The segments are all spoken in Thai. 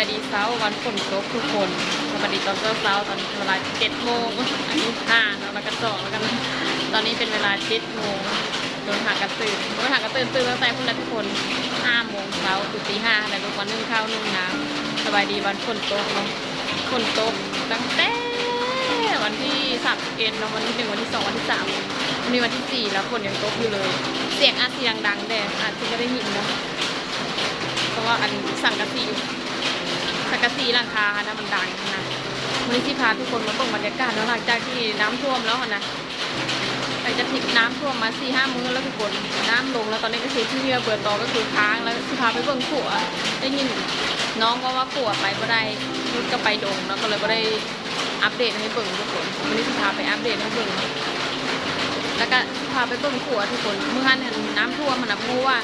ายดีเซาวันฝนตกทุกคนสวัสดีตอนเช้าๆตอนนี้เวลาเจ็ดโมงอันนี้ห้านาะแล้วก็สองแล้วกันตอนนี้เป็นเวลาเจ็ดโมงโดนหากระตื่นโดนหากระตื่นตื่นตั้งแต่พุ่นละทุกคนห้าโมงเช้าคือตีห้าแล้วทุกคนนึ่งข้าวนึ่งน้ำสบายดีวันฝนตกเนาะฝนตกตั้งแต่วันที่สามเอ็ดเนาะวันที่หนึ่งวันที่สองวันที่สามวันนี้วันที่สี่แล้วฝนยังตกอยู่เลย เสียงอาจเสียงดังแดดอาจจะไม่ได้ยินเนาะเพราะว่าอันสั่งกระสีสัง กะสีหลังคาค่ะนะมันดังนะวันนี้ที่พาทุกคนมาเบิ่งบรรยากาศแล้วหลังจากที่น้ำท่วมแล้วนะหลังจากที่น้ำท่วมมาสี่ห้ามื้อแล้วทุกคนน้ำลงแล้วตอนนี้ก็คือที่เรือเปิดต่อก็คือค้างแล้วที่พาไปเบิ่งขัวได้ยินน้องก็ว่าขัวไปก็ได้นุดก็ไปดงแล้วก็เลยก็ได้อัปเดตให้เบิ่งทุกคนวันนี้ที่พาไปอัปเดตให้เบิ่งแล้วก็พาไปเบิ่งขัวทุกคนเมื่อวานเห็นน้ำท่วมมันนะพูว่า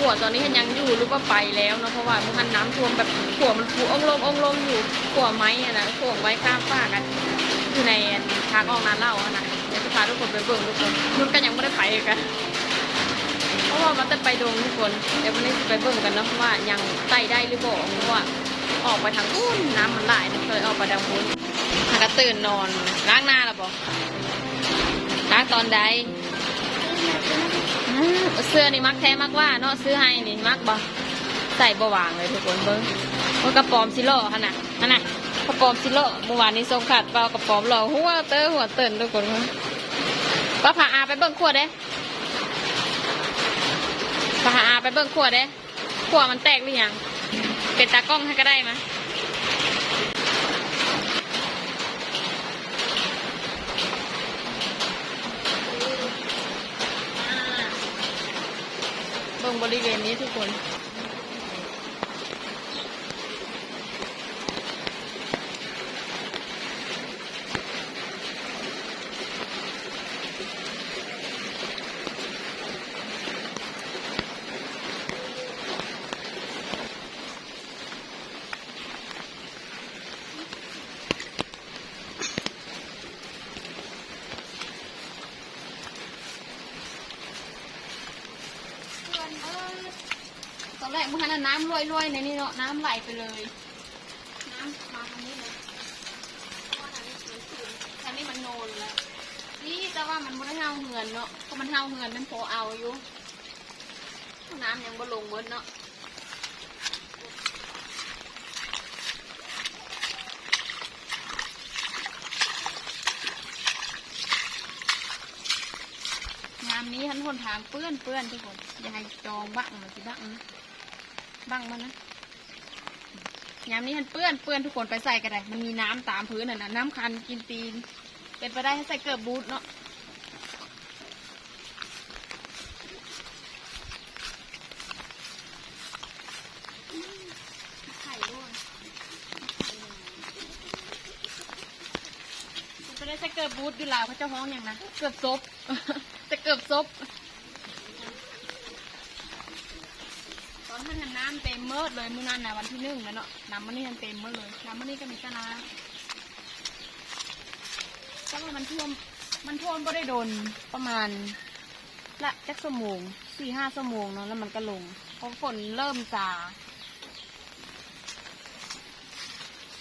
ขัวตอนนี้ยังอยู่หรือว่าไปแล้วเนาะเพราะว่าเมื่อคันน้ำท่วมแบบขัวมันฟูองลงองลงอยู่ขัวไม้อะนะขัวไว้ข้ามฟากกันอยู่ในทางออกน้ำเล่าอะนะเดี๋ยวจะพาทุกคนไปเบิ่งทุกคนนุ่นก็ยังไม่ได้ไปกันเพราะว่ามันจะไปดงทุกคนเดี๋ยววันนี้จะไปเบิ่งกันเนาะว่ายังไต่ได้หรือเปล่าเพราะว่าออกไปทางนู้นน้ำมันไหลเลยออกไปทางนู้นหากตื่นนอนล้างหน้าแล้วบอกล้างตอนใด เสื้อนี่มักแท้มากว่าเนาะซื้อให้นี่มักบ่ใส่บ่วางเลยทุกคนเบิ้งมันกระปอมซิโร่ขนาดนั่นน่ะกระปอมซิโร่เมื่อวานนี้ทรงขาดเปล่ากระปอมหล่อหัวเตอหัวเตินทุกคนเว้ยป้าพาอาไปเบิ้งขวดเด้ป้าพาอาไปเบิ้งขวดเด้ขวดมันแตกหรือยังเป็นตากล้องให้ก็ได้มะ รงบริเวณนี้ทุกคน ตอนแรกเมันนั้นน้ำลอยๆในนี่เนาะน้ำไหลไปเลย น้ำมาทางนี้เลยเพราะว่าทางนี้สูงสุดทางนี้มันโนนแล้วนี่แต่ว่ามันไม่ได้เฮาเหือนเนาะเพราะมันเฮาเหือนมันพอเอาอยู่น้ำยังบ่ลงเบิดเนาะน้ำนี้ทันคนทางเปื้อนเปื้อนทุกคนยาให้จองบ้างมันสิบ้างนะ บ้างมันนะยามนี้ทันเปื้อนเปื้อนทุกคนไปใส่กันเลยมันมีน้ำตามพื้นน่ะนะน้ำคันกินตีน เป็นไปได้ให้ใส่เกิบบูทเนาะไข่ด้วยเป็นไปได้ใส่เกิบบูทอยู่ลาวเขาเจ้าห้องอย่างนะเกือบซบจะเกือบซบ ตอนท่านเห็นน้ำเต็มเมิดเลยมื้อนั้นนะวันที่หนึ่งแล้วเนาะน้ำมันนี่ยังเต็มเมิดเลยน้ำมันนี่ก็มีแค่น้ำเพราะว่ามันท่วมมันท่วมก็ได้โดนประมาณ ละจักสมงสี่ห้าสมงเนาะแล้วมันก็ลงเพราะฝนเริ่มซา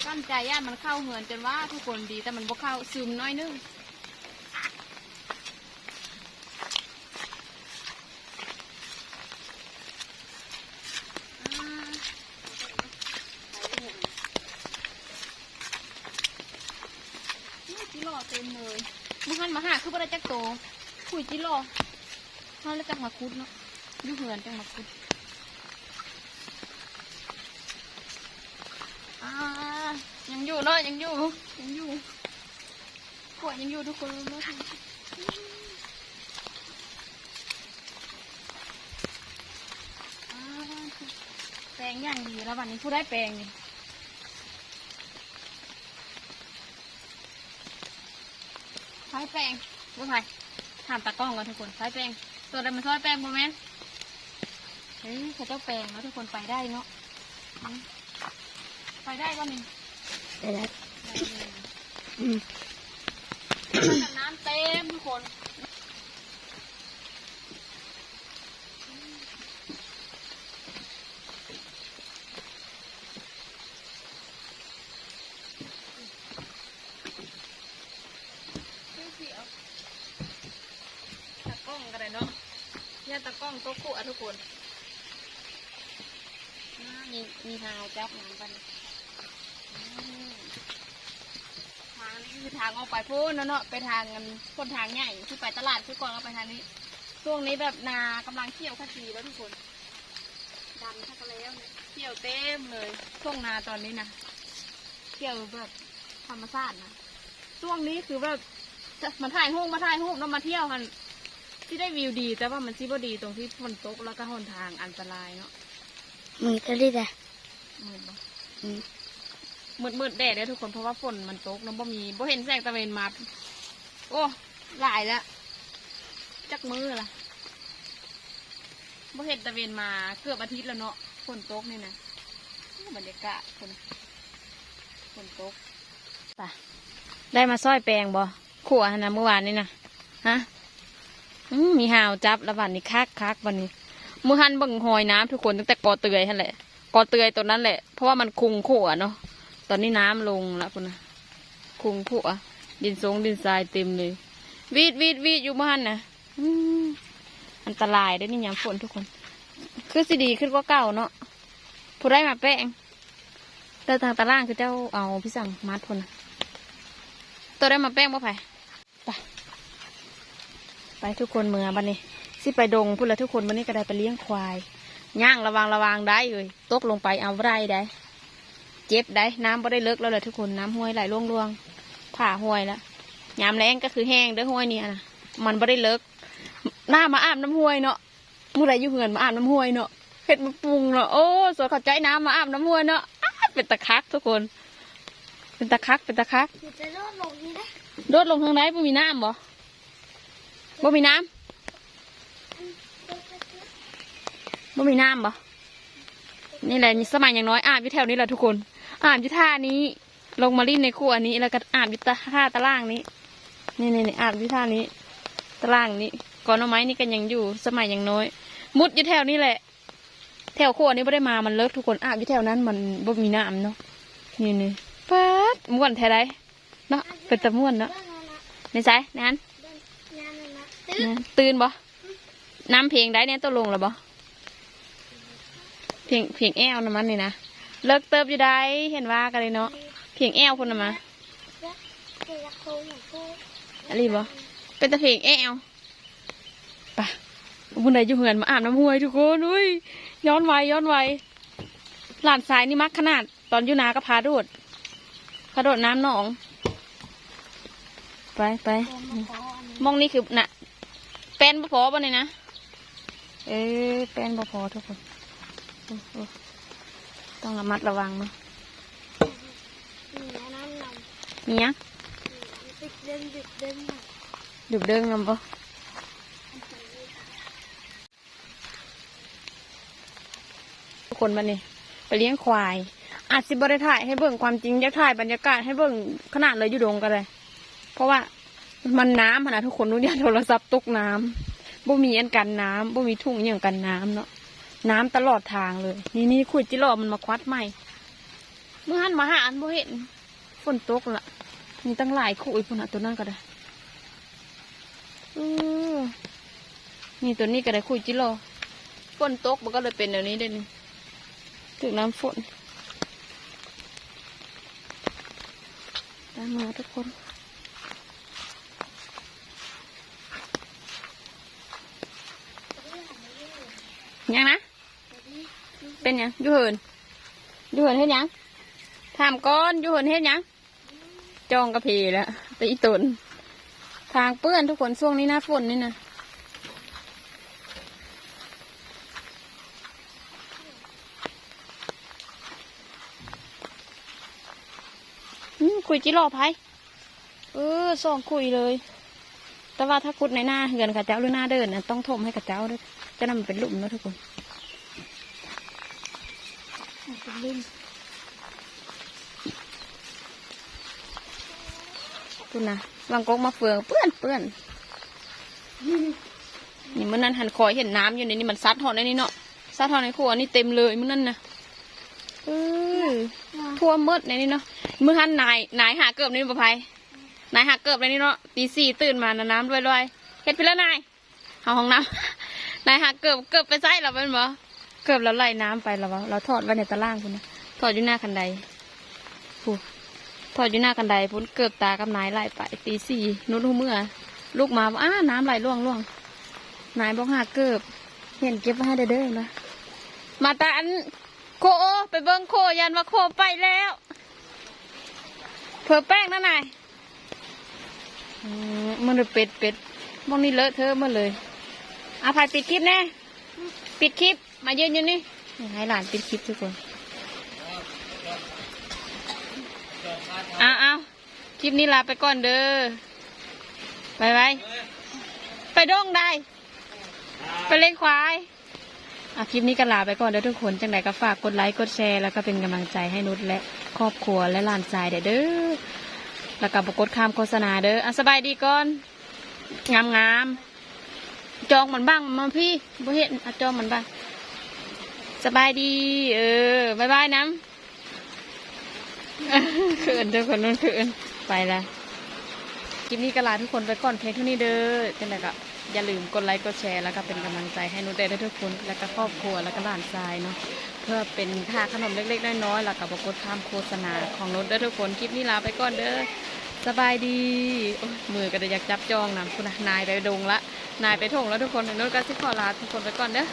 กั้นใจย่ามันเข้าเหือนจนว่าทุกคนดีแต่มันบ่เข้าซึมน้อยนึง นี่จิโร่เต็มเลยมึง หันมาหาคือบ่ได้จักโตคุยจิโร่เขาเลยจังมาคุดเนาะอยูเหือนจังมาคุดอ่ายังอยู่เนาะยังอยู่ยังอยู่ขวดยังอยู่ทุกคนเนาะแปลงอย่างดีแล้ววันนี้ผู้ได้แปลงนี่ ซอยแป้งว่าไงถามตากล้องก่อนทุกคนซอยแป้งตัวใดมันซอยแป้งโมเมนเฮ้ยเขาเจ้าแป้งแล้วทุกคนไปได้เนาะอืมไปได้ก็มีไปแล้วได้เลยอืมน้ำเต็มทุกคน เนี่ย ตะกล้องโต๊ะคู่อะทุกคนอ่ามีมีหาวจับหนังกันอืมทางนี้คือทางออกไปพูนเนาะไปทางกันคนทางใหญ่ที่ไปตลาดคือก่อนเอาไปทางนี้ ช่วงนี้แบบนากำลังเที่ยวขจีแล้วทุกคนดันทักแล้วเนี่ยเที่ยวเต็มเลยช่วงนาตอนนี้นะเที่ยวแบบธรรมชาตินะช่วงนี้คือแบบจะมาถ่ายรูปมาถ่ายรูปแล้วมาเที่ยวกัน ที่ได้วิวดี แต่ว่ามันซีบดีตรงที่ฝนตกแล้วก็หนทางอันตรายเนาะมือจะได้แต่มืดบ่อืมมืดมืดแดดเลยทุกคนเพราะว่าฝนมันตกแล้วบ่มีบ่เห็นแสงตะเวนมาโอ้หลายแล้วจักมือละบ่เห็นตะเวนมาเกือบอาทิตย์แล้วเนาะฝนตกนี่นะโอ้บรรยากาศฝนฝนตกป่ะได้มาซ้อยแปลงบ่ขั่วหั่นนะเมื่อวานนี่นะฮะอื มีหาวจับแล้ววันนี้คักคักวันนี้มือหันบิ่งหอยน้ำทุกคนตั้งแต่กอเตยนั่นแหละกอเตยตัวนั้นแหละ เพราะว่ามันคุงขั่วเนาะตอนนี้น้ำลงแล้วคุณนะคุงขั่วดินทรงดินทรายเต็มเลยวีดวีดวีดอยู่บ้านนะอันตรายเด้นี่ยามฝนทุกคน คือสิดีขึ้นกว่าเก่าเนาะผู้ได้มาแป้งแต่ทางตารางคือเจ้าเอาพี่สั่งมัดพนนตัวได้มาแป้งบ่ไผ่ ไปทุกคนเมืองบันนี้สิไปดงพูดแล้วทุกคนวันนี้ก็ได้ไปเลี้ยงควายย่างระวังระวังได้เลยตกลงไปเอาไรได้เจ็บได้น้ำบ่ได้เลิกแล้วเลยทุกคนน้ำห้วยไหลล่วงล่วงๆผ่าห้วยแล้วยามแรงก็คือแห้งเด้อห้วยเนี่ยนะมันบ่ได้เลิกหน้ามาอาบน้ำห้วยเนาะมื่อไรอยู่เหือนมาอาบน้ำห้วยเนาะเฮ็ดมาปรุงเนาะโอ้สวยเข้าใจน้ำมาอาบน้ำห้วยเนาะอ้าเป็นตะคักทุกคน เป็นตะคักเป็นตะคักอยู่จะรอดลงนี่ได้โดดลงทางไหนบ่มีน้ำบ่ บ่มีน้ำบ่มีน้ำบ่นี่แหละสมัยอย่างน้อยอาบอยู่แถวนี้แหละทุกคน อาบอยู่ท่านี้ ลงมาลิ้นในครัวนี้ แล้วก็อาบอยู่ท่าตารางนี้นี่นี่นี่อาบอยู่ท่านี้ตารางนี้ก่อนเอาไม้นี่กันยังอยู่ สมัยอย่างน้อย มุดอยู่แถวนี้แหละ แถวครัวนี้ไม่ได้มา มันเลิกทุกคน อาบอยู่แถวนั้นมันบ่มีน้ำเนาะ นี่นี่ปัดม่วนแท้ไรเนาะ เป็นตะม่วนเนาะเดินนะในใจนั้น ตื้อนะตื่นบ่น้ำเพลงได้เนี่ยตัวลงแล้วบ่เพลงเพลงแอวน้ำมันนี่นะเลิกเติบอยู่ได้เห็นว่ากันเลยเนาะเพลงแอวคนน่ะมาเกลักโคงของกูอะไรบ่เป็นแต่เพลงแอวไปะบุญใดอยู่เหือนมาอาบน้ำห้วยทุกคนอุ้ยย้อนไวย้อนไวหลานสายนี่มักขนาด ตอนอยู่นาก็พาโดดพาโดดน้ำหนอง ไปไปตัวมาขออันนี้มองนี่คือน่ะ แป้นบ่พอบ่เนี่ยนะ เอ้ยแป้นบ่พอทุกคน ต้องระมัดระวังเนาะนี่นะน้ำนำมีหยังติดเดินติดเดินมาดึบเด้งนำบ่ทุกคนมาเนี่ไปเลี้ยงควาย อาจสิบ่ได้ถ่ายให้เบิ่งความจริงอยากถ่ายบรรยากาศให้เบิ่งขนาดเลยอยู่ดงกันเลย เพราะว่า มันน้ำอะนะทุกคนนู้นเนี่ยโทรศัพท์ตกน้ำบ่มีอันกันน้ำบ่มีทุ่งอย่างกันน้ำเนาะน้ำตลอดทางเลย นี่นี่ขุดจิโร่มันมาควัดใหม่ เมื่อหันมาหาอันบ่เห็นฝนตกละมีตั้งหลายขุยพุ่นอะตัวนั้นก็ได้เออนี่ตัวนี้ก็ได้ขุยจิโร่ฝนตกมันก็เลยเป็นแบบนี้เด้นี่ถึงน้ำฝนตามมาทุกคน ยังนะ เป็นยังยูเหินยูเหินเฮ็ดยังถามก้อนยูเหินเฮ็ดยังจองกระเพแล้วแต่อีตนทางเปื้อนทุกคนช่วงนี้หน้าฝนนี่นะคุยจิรอไพเออสองคุยเลย แต่ว่าถ้าคุดในหน้าเหือนกับเจ้าหรือหน้าเดินนะต้องถมให้กับเจ้าด้วย จะนำมันเป็นหลุมนะทุกคนเป็นลิ้นคุณนะวางกกมาเฟืองเปื้อนเปื้อนนี่เมื่อนั้นหันคอยเห็นน้ำอยู่ในนี้มันซัดหอในนี้เนาะซัดหอในครัวนี่เต็มเลยเมื่อนั้นนะเออทั่วหมดในนี้เนาะเมื่อหันนายนายหาเกิบในนี้บ่ไพนายหาเกิบในนี้เนาะตีสี่ตื่นมานะน้ำรวยๆเฮ็ดไปแล้วนายเอาห้องน้ำ นายหาเกือบเกือบไปใส่เราเป็นบ่เกือบเราไล่น้ำไปแล้ววะเราถอดไว้ในตารางคุณนะถอดอยู่หน้าคันไดพูถอดอยู่หน้าคันไดพุ่นเกือบตากับนายไล่ไปตีสี่นุชหูเมื่อ ลูกมาว่าอ้าน้ำไหลล่วงล่วงนายบอกหาเกือบเห็นเก็บไว้ให้เด้อเด้อนะมาตาอันโคโอไปเบิ้งโคยันว่าโคไปแล้วเผื่อแป้งนั่นนายมันเลยเป็ดเป็ดมองนี่เลอะเทอะมาเลย อาภัยปิดคลิปแน่ปิดคลิป มายืนอยู่นี่ให้หลานปิดคลิปทุกคนเอ้าวอ้าคลิปนี้ลาไปก่อนเด้อไปไปไปดงได้ ไปเล่นควายอะคลิปนี้ก็ลาไปก่อนเด้อทุกคนจังไหนก็ฝากกดไลค์กดแชร์แล้วก็เป็นกำลังใจให้นุชและครอบครัวและหลานชายเด้อเด้อแล้วก็บกดข้ามโฆษณาเด้ออะสบายดีก่อน งามงาม จองมันบ้างมาพี่บ่เห็นอะจองมันบ้าง สบายดี เออบายบายน้ำเขินทุกคนนู้นเขินไปละคลิปนี้ก็ลาทุกคนไปก่อนเพียงเท่านี้เด้อจังไดก็อย่าลืมกดไลค์กดแชร์แล้วก็เป็นกำลังใจให้นุชได้ทุกคนแล้วก็ครอบครัวแล้วก็หลานชายเนาะเพื่อเป็นค่าขนมเล็กๆน้อยๆแล้วก็บกดข้ามโฆษณาของนุชด้ทุกคนคลิปนี้ลาไปก่อนเด้อ สบายดีมือก็จะอยากจับจองนะคุณนะนายไปดงละ นายไปถงแล้วทุกคนนุชก็สิขอลาทุกคนไปก่อนเด้อ